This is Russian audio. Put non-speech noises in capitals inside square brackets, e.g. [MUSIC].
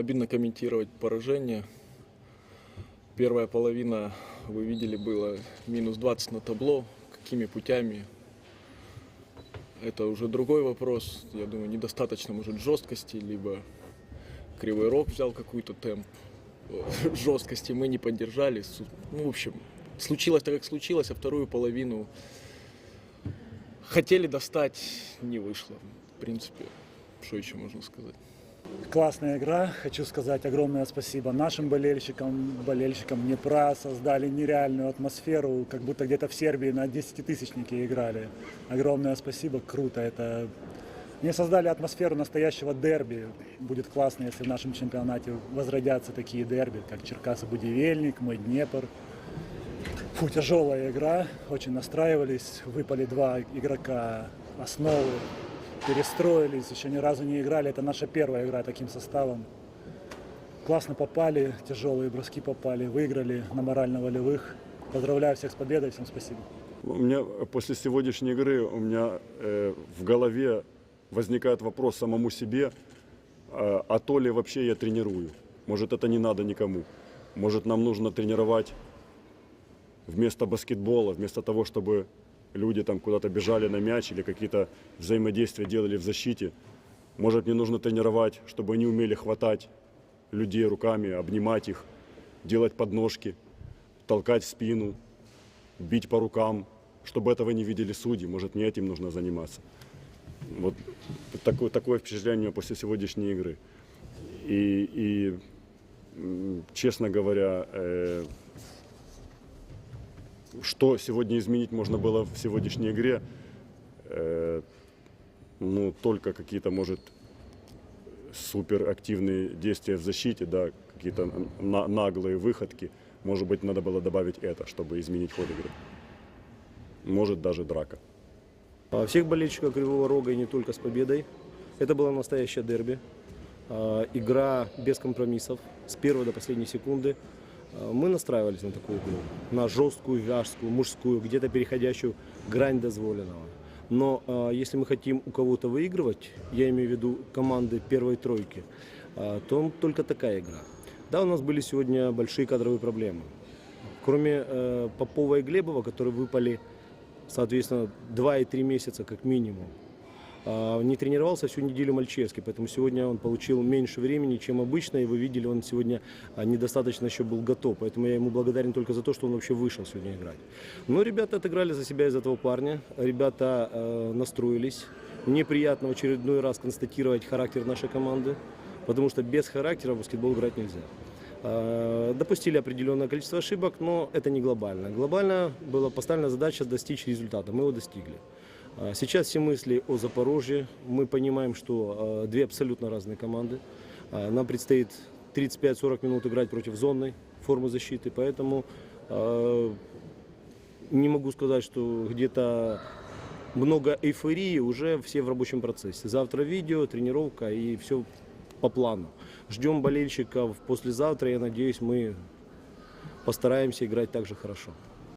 обидно комментировать поражение. Первая половина, вы видели, было минус 20 на табло. Какими путями? Это уже другой вопрос. Я думаю, недостаточно, может, жесткости, либо Кривой Рог взял какой-то темп [LAUGHS] жесткости, мы не поддержали. Ну, в общем, случилось так, как случилось, а вторую половину хотели достать, не вышло. В принципе, что еще можно сказать? Классная игра. Хочу сказать огромное спасибо нашим болельщикам, болельщикам Днепра. Создали нереальную атмосферу, как будто где-то в Сербии на 10-тысячнике играли. Огромное спасибо, круто. Это не создали атмосферу настоящего дерби. Будет классно, если в нашем чемпионате возродятся такие дерби, как Черкасы Будивельник, мой Днепр. Фу, тяжелая игра, очень настраивались. Выпали два игрока основы, перестроились, еще ни разу не играли. Это наша первая игра таким составом. Классно попали, тяжелые броски попали, выиграли на морально-волевых. Поздравляю всех с победой, всем спасибо. У меня после сегодняшней игры у меня э, в голове возникает вопрос самому себе, а, а то ли вообще я тренирую. Может это не надо никому. Может нам нужно тренировать вместо баскетбола, вместо того, чтобы люди там куда-то бежали на мяч или какие-то взаимодействия делали в защите. Может мне нужно тренировать, чтобы они умели хватать людей руками, обнимать их, делать подножки, толкать в спину, бить по рукам, чтобы этого не видели судьи. Может, мне этим нужно заниматься. Вот такое, такое впечатление у меня после сегодняшней игры. И, и, честно говоря, э, что сегодня изменить можно было в сегодняшней игре, э, ну, только какие-то, может, суперактивные действия в защите, да, какие-то на- наглые выходки. Может быть, надо было добавить это, чтобы изменить ход игры. Может, даже драка. А, Всех болельщиков Кривого Рога и не только с победой. Это было настоящее дерби. А, Игра без компромиссов с первой до последней секунды. А, Мы настраивались на такую игру, на жесткую, вязкую, мужскую, где-то переходящую грань дозволенного. Но а, если мы хотим у кого-то выигрывать, я имею в виду команды первой тройки, а, то только такая игра. Да, у нас были сегодня большие кадровые проблемы. Кроме э, Попова и Глебова, которые выпали соответственно, 2 и 3 месяца как минимум. А, Не тренировался всю неделю Мальчевский, поэтому сегодня он получил меньше времени, чем обычно, и вы видели, он сегодня а, недостаточно еще был готов, поэтому я ему благодарен только за то, что он вообще вышел сегодня играть. Но ребята отыграли за себя из этого парня, ребята э, настроились. Мне приятно в очередной раз констатировать характер нашей команды, потому что без характера в баскетбол играть нельзя. Допустили определенное количество ошибок, но это не глобально. Глобально была поставлена задача достичь результата. Мы его достигли. Э, Сейчас все мысли о Запорожье. Мы понимаем, что э, две абсолютно разные команды. Э, Нам предстоит 35-40 минут играть против зонной формы защиты, поэтому не могу сказать, что где-то много эйфории, уже все в рабочем процессе. Завтра видео, тренировка и все по плану. Ждем болельщиков послезавтра, я надеюсь, мы постараемся играть так же хорошо.